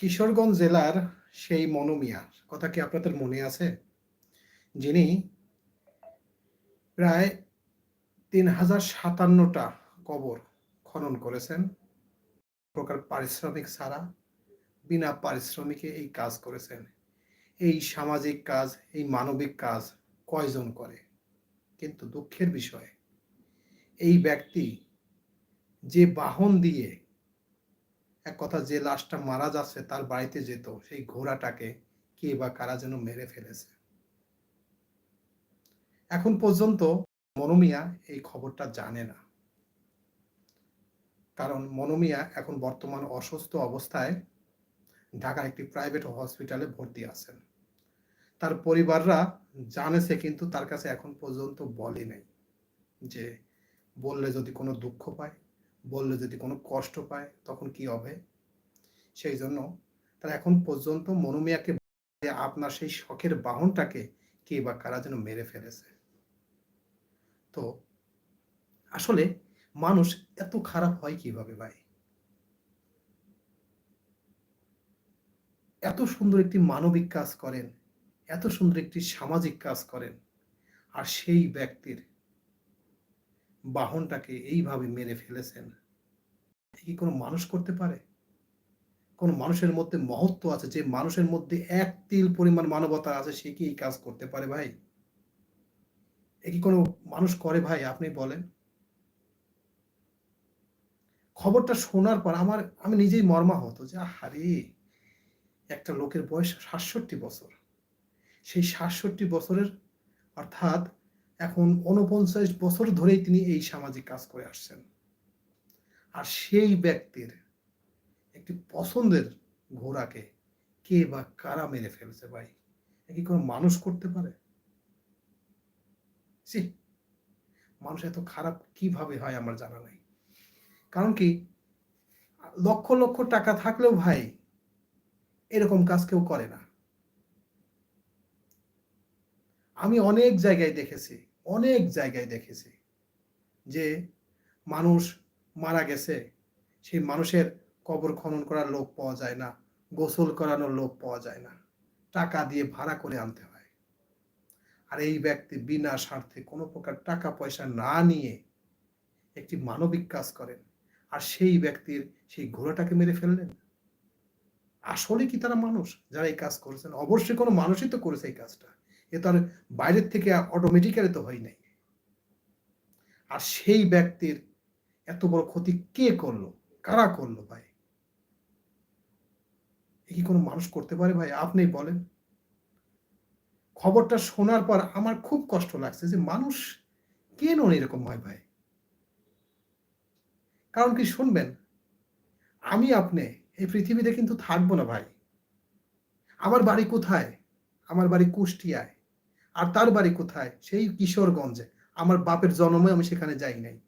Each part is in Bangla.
কিশোরগঞ্জ জেলার সেই মনোমিয়া কথা কি আপনাদের মনে আছে? যিনি প্রায় তিন হাজার সাতান্নটা কবর খনন করেছেন। প্রকার পারিশ্রমিক ছাড়া বিনা পারিশ্রমিকে এই কাজ করেছেন। এই সামাজিক কাজ, এই মানবিক কাজ কয়জন করে? কিন্তু দুঃখের বিষয়, এই ব্যক্তি যে বাহন দিয়ে এক কথা যে লাশটা মারা যাচ্ছে তার বাড়িতে যেত, সেই ঘোড়াটাকে কে বা কারা যেন মেরে ফেলেছে। এখন পর্যন্ত মনোমিয়া এই খবরটা জানে না। কারণ মনোমিয়া এখন বর্তমান অসুস্থ অবস্থায় ঢাকার একটি প্রাইভেট হসপিটালে ভর্তি আছেন। তার পরিবাররা জানেছে কিন্তু তার কাছে এখন পর্যন্ত বলে নাই যে বললে যদি কোনো দুঃখ পায়। বললে যদি কোনো কষ্ট পায়, তখন কি হবে? সেই জন্য তারা এখন পর্যন্ত মনোমিয়াকে আপনার সেই শখের বাহনটাকে কে বা কারা যেন মেরে ফেলেছে। তো আসলে মানুষ এত খারাপ হয় কীভাবে ভাই? এত সুন্দর একটি মানবিক কাজ করেন, এত সুন্দর একটি সামাজিক কাজ করেন, আর সেই ব্যক্তির বাহনটাকে এইভাবে মেরে ফেলেছেন। কি কোনো মানুষ করতে পারে? কোন মানুষের মধ্যে মহত্ব আছে যে মানুষের মধ্যে এক তিল পরিমাণ মানবতা আছে সে কি এই কাজ করতে পারে ভাই? এ কি কোনো মানুষ করে ভাই, আপনি বলেন। খবরটা শোনার পর আমার, আমি নিজেই মর্মাহত যে হারে একটা লোকের বয়স সাতষট্টি বছর। সেই সাতষট্টি বছরের অর্থাৎ এখন উনপঞ্চাশ বছর ধরেই তিনি এই সামাজিক কাজ করে আসছেন। আর সেই ব্যক্তির একটি পছন্দের ঘোড়াকে কে বা কারা মেরে ফেলছে ভাই? কি কোনো মানুষ করতে পারে? মানুষ এত খারাপ কীভাবে হয় আমার জানা নাই। কারণ কি, লক্ষ লক্ষ টাকা থাকলেও ভাই এরকম কাজ কেউ করে না। আমি অনেক জায়গায় দেখেছি অনেক জায়গায় দেখেছি যে মানুষ মারা গেছে। সেই মানুষের কবর খনন করার লোক পাওয়া যায় না, গোসল করানোর লোক পাওয়া যায় না। টাকা দিয়ে ভাড়া করে আনতে হয়। আর এই ব্যক্তি বিনা স্বার্থে কোনো প্রকার টাকা পয়সা না নিয়ে একটি মানবিক কাজ করেন। আর সেই ব্যক্তির সেই ঘোড়াটাকে মেরে ফেললেন। আসলে কি তারা মানুষ যারা এই কাজ করেছেন? অবশ্যই কোনো মানুষই তো করেছে এই কাজটা। এ তো আর বাইরের থেকে অটোমেটিক্যালি তো হয় নাই। আর সেই ব্যক্তির এত বড় ক্ষতি কে করল? কারা করল ভাই? কি কোনো মানুষ করতে পারে ভাই? আপনি বলেন। খবরটা শোনার পর আমার খুব কষ্ট লাগছে যে মানুষ কেন এরকম হয় ভাই? কারণ কি শুনবেন, আমি আপনি এই পৃথিবীতে কিন্তু থাকব না ভাই। আমার বাড়ি কোথায়? আমার বাড়ি কুষ্টিয়ায়। আর তার বাড়ি কোথায়? সেই কিশোরগঞ্জে। আমার বাপের জন্মে আমি সেখানে যাই নাই।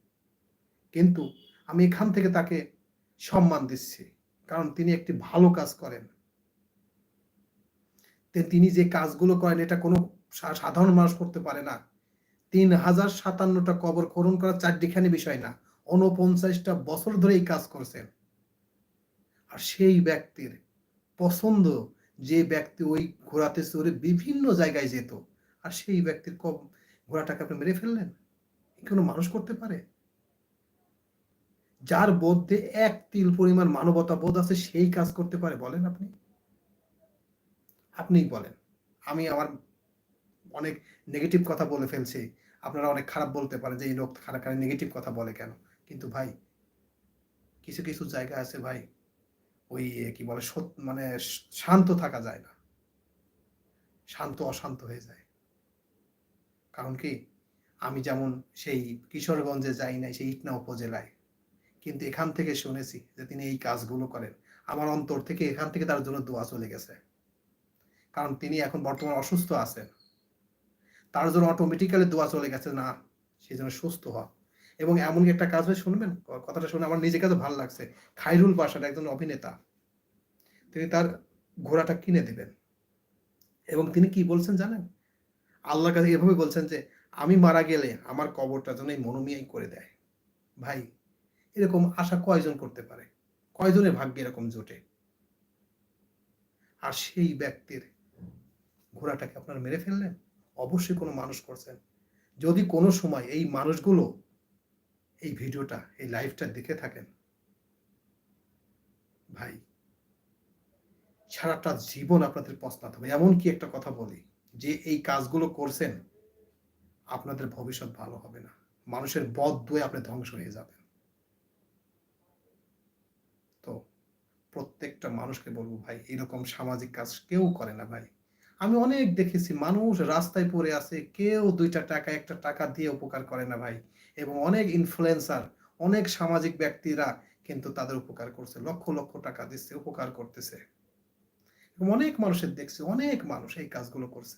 কিন্তু আমি এখান থেকে তাকে সম্মান দিচ্ছি। কারণ তিনি একটি ভালো কাজ করেন। তিনি যে কাজগুলো করেন, এটা কোনো সাধারণ মানুষ করতে পারে না। তিন হাজার সাতান্নটা কবর খনন করা চারটিখানি বিষয় না। উনপঞ্চাশটা বছর ধরে এই কাজ করছেন। আর সেই ব্যক্তির পছন্দ যে ব্যক্তি ওই ঘোড়াতে চড়ে বিভিন্ন জায়গায় যেত। আর সেই ব্যক্তির কম ঘোড়াটাকে আপনি মেরে ফেললেন? কোনো মানুষ করতে পারে? যার বোধে এক তিল পরিমাণ মানবতা বোধ আছে, সেই কাজ করতে পারে, বলেন আপনি? আপনিই বলেন। আমি আমার অনেক নেগেটিভ কথা বলে ফেলছি। আপনারা অনেক খারাপ বলতে পারেন যে, এই লোক খারাপ খারাপ নেগেটিভ কথা বলে কেন? কিন্তু ভাই, কিছু কিছু জায়গা আছে ভাই, ওই কি বলে মানে শান্ত থাকা যায় না। শান্ত, অশান্ত হয়ে যায়। কারণ কি? আমি যেমন সেই কিশোরগঞ্জে যাই নাই, সেই ইটনা উপজেলায়। কিন্তু এখান থেকে শুনেছি যে তিনি এই কাজগুলো করেন। আমার অন্তর থেকে এখান থেকে তার জন্য দোয়া চলে গেছে। কারণ তিনি এখন বর্তমানে অসুস্থ আছেন। তার জন্য অটোমেটিক্যালি দোয়া চলে গেছে না সেই জন্য সুস্থ হওয়া এবং এমন একটা কাজ হয়ে, শুনবেন? কথাটা শুনে আমার নিজের কাছে ভালো লাগছে। খাইরুল বাসার একজন অভিনেতা, তিনি তার ঘোড়াটা কিনে দিবেন। এবং তিনি কি বলছেন জানেন? আল্লাহর কাছে এভাবে বলছেন যে, আমি মারা গেলে আমার কবরটা যেন এই মনোমিয়াই করে দেয়। ভাই, এরকম আশা কয়জন করতে পারে? কয়জনের ভাগ্যে এরকম জোটে? আর সেই ব্যক্তির ঘোড়াটাকে আপনারা মেরে ফেললেন? অবশ্যই কোনো মানুষ করছেন। যদি কোনো সময় এই মানুষগুলো এই ভিডিওটা, এই লাইভটা দেখে থাকেন, ভাই, সারাটা জীবন আপনাদের পস্তাতে হবে। এমন কি একটা কথা বলি যে এই কাজগুলো করছেন, আপনাদের ভবিষ্যৎ ভালো হবে না। মানুষের বদ দুয়ে আপনি ধ্বংস হয়ে যাবেন। তো প্রত্যেকটা মানুষকে বলব, ভাই, এরকম সামাজিক কাজ কেউ করে না ভাই। আমি অনেক দেখেছি, মানুষ রাস্তায় পড়ে আছে, কেউ দুইটা টাকা, একটা টাকা দিয়ে উপকার করে না ভাই। এবং অনেক ইনফ্লুয়েন্সার অনেক সামাজিক ব্যক্তিরা কিন্তু তাদের উপকার করছে, লক্ষ লক্ষ টাকা দিচ্ছে, উপকার করতেছে। অনেক মানুষের দেখছে, অনেক মানুষ এই কাজগুলো করছে।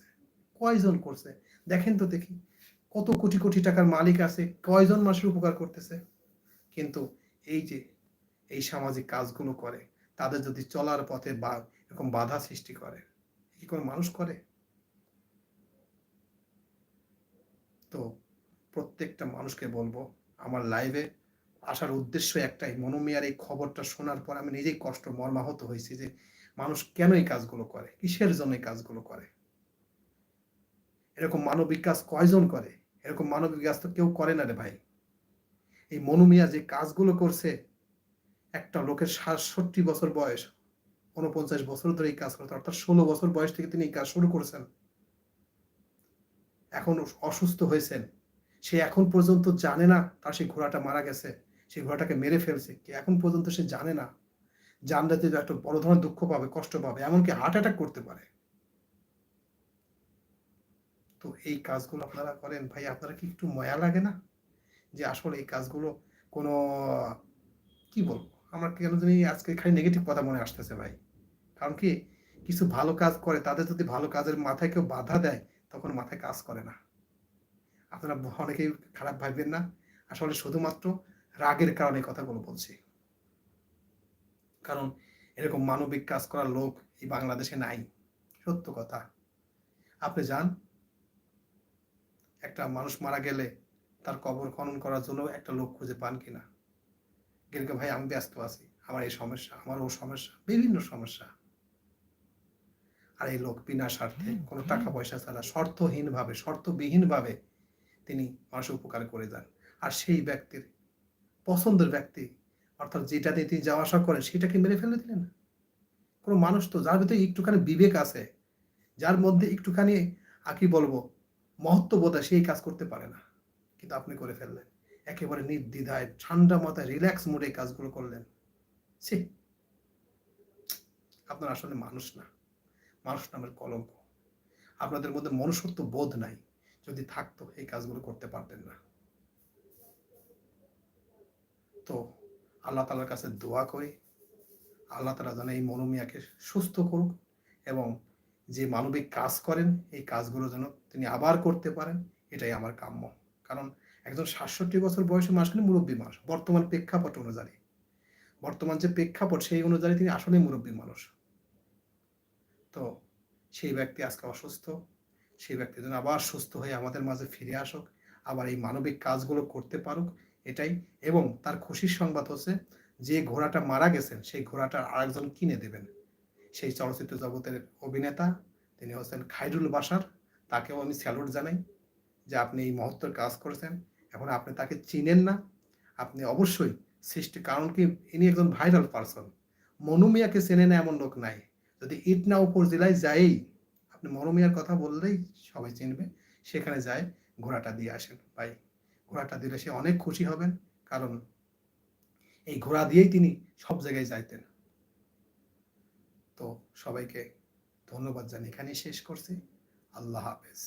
কয়জন করছে? দেখেন তো দেখি, কত কোটি কোটি টাকার মালিক আছে, কয়জন মানুষের উপকার করতেছে? কিন্তু এই যে, এই সামাজিক কাজগুলো করে, তাদের যদি চলার পথে বা এরকম বাধা সৃষ্টি করে কি কোনো মানুষ করে? তো প্রত্যেকটা মানুষকে বলব, আমার লাইভে আসার উদ্দেশ্য একটাই, মনোমিয়ার এই খবরটা শোনার পর আমি নিজেই কষ্ট, মর্মাহত হয়েছি যে মানুষ কেন এই কাজগুলো করে? কিসের জন্য এই কাজগুলো করে? এরকম মানবিক কাজ কয়জন করে? এরকম মানবিক কাজ তো কেউ করে না রে ভাই। এই মনুমিয়া যে কাজগুলো করছে, একটা লোকের সাতষট্টি বছর বয়স উনপঞ্চাশ বছর ধরে এই কাজ করতে অর্থাৎ ষোলো বছর বয়স থেকে তিনি এই কাজ শুরু করেছেন। এখন অসুস্থ হয়েছেন। সে এখন পর্যন্ত জানে না, তার সেই ঘোড়াটা মারা গেছে, সেই ঘোড়াটাকে মেরে ফেলছে। কি এখন পর্যন্ত সে জানে না। জানলে যে একটা বড় ধরনের দুঃখ পাবে, কষ্ট পাবে, এমনকি হার্ট অ্যাটাক করতে পারে। তো এই কাজগুলো আপনারা করেন। ভাই, আপনারা কি একটু ময়া লাগে না? যে আসলে এই কাজগুলো কোনো, কি বলব? আমার কেন জানি আজকে খালি নেগেটিভ কথা মনে আসতেছে ভাই। কারণ কি, কিছু ভালো কাজ করে, তাদের যদি ভালো কাজের মাথায় কেউ বাধা দেয়, তখন মাথায় কাজ করে না। আপনারা অনেকেই খারাপ ভাববেন না। আসলে শুধুমাত্র রাগের কারণে কথাগুলো বলছি। কারণ এরকম মানবিক কাজ করার লোক এই বাংলাদেশে নাই। সত্য কথা। আপনি যান। একটা মানুষ মারা গেলে তার কবর খনন করার জন্য একটা লোক খুঁজে পান কিনা? গেলকে ভাই আমি ব্যস্ত আছি। আমার এই সমস্যা আমার ও সমস্যা বিভিন্ন সমস্যা। আর এই লোক বিনা স্বার্থে কোনো টাকা পয়সা ছাড়া শর্তহীন ভাবে শর্তবিহীন ভাবে তিনি মানুষ উপকার করে যান। আর সেই ব্যক্তির পছন্দের ব্যক্তি অর্থাৎ যেটা দিয়ে তিনি যাওয়া আসা করেন, সেটাকে মেরে ফেলে দিলেন? কোনো মানুষ তো, যার ভিতরে একটুখানি বিবেক আছে, যার মধ্যে একটুখানি কি বলব, মহত্ববোধ সেই কাজ করতে পারে না। কিন্তু আপনি করে ফেললেন। একেবারে নির্দ্বিধায়, ঠান্ডা মাথায় রিল্যাক্স মোডে কাজগুলো করলেন। সে আপনার আসলে মানুষ না। মানুষ নামের কলঙ্ক। আপনাদের মধ্যে মনুষ্যত্ব বোধ নাই, যদি থাকতো, এই কাজগুলো করতে পারতেন না। তো আল্লাহ তালার কাছে দোয়া করি। আল্লাহ তালা যেন এই মনোমিয়াকে সুস্থ করুক এবং যে মানবিক কাজ করেন, এই কাজগুলো যেন তিনি আবার করতে পারেন, এটাই আমার কাম্য। কারণ একজন সাতষট্টি বছর বয়সী মানুষ কিন্তু মুরব্বী মানুষ, বর্তমান প্রেক্ষাপট অনুযায়ী। বর্তমান যে প্রেক্ষাপট, সেই অনুযায়ী তিনি আসলে মুরব্বী মানুষ। তো সেই ব্যক্তি আজকে অসুস্থ, সেই ব্যক্তি যেন আবার সুস্থ হয়ে আমাদের মাঝে ফিরে আসুক, আবার এই মানবিক কাজগুলো করতে পারুক এটাই। এবং তার খুশির সংবাদ হচ্ছে, যে ঘোড়াটা মারা গেছেন, সেই ঘোড়াটা আরেকজন কিনে দেবেন। সেই চলচ্চিত্র জগতের অভিনেতা, তিনি হচ্ছেন খাইরুল বাসার তাকেও আমি স্যালুট জানাই যে আপনি এই মহত্তর কাজ করেছেন। এখন আপনি তাকে চিনেন না। আপনি অবশ্যই সৃষ্টি, কারণ কি, ইনি একজন ভাইরাল পারসন। মনুমিয়াকে চেনে না এমন লোক নাই। যদি ইটনা উপজেলায় যাই আপনি মনুমিয়ার কথা বললেই সবাই চিনবে, সেখানে যায়, ঘোড়াটা দিয়ে আসেন। ভাই ঘোড়াটা দিলে সে অনেক খুশি হবেন, কারণ এই ঘোড়া দিয়েই তিনি সব জায়গায় যাইতেন। তো সবাইকে ধন্যবাদ জানি এখানেই শেষ করছি। আল্লাহ হাফেজ।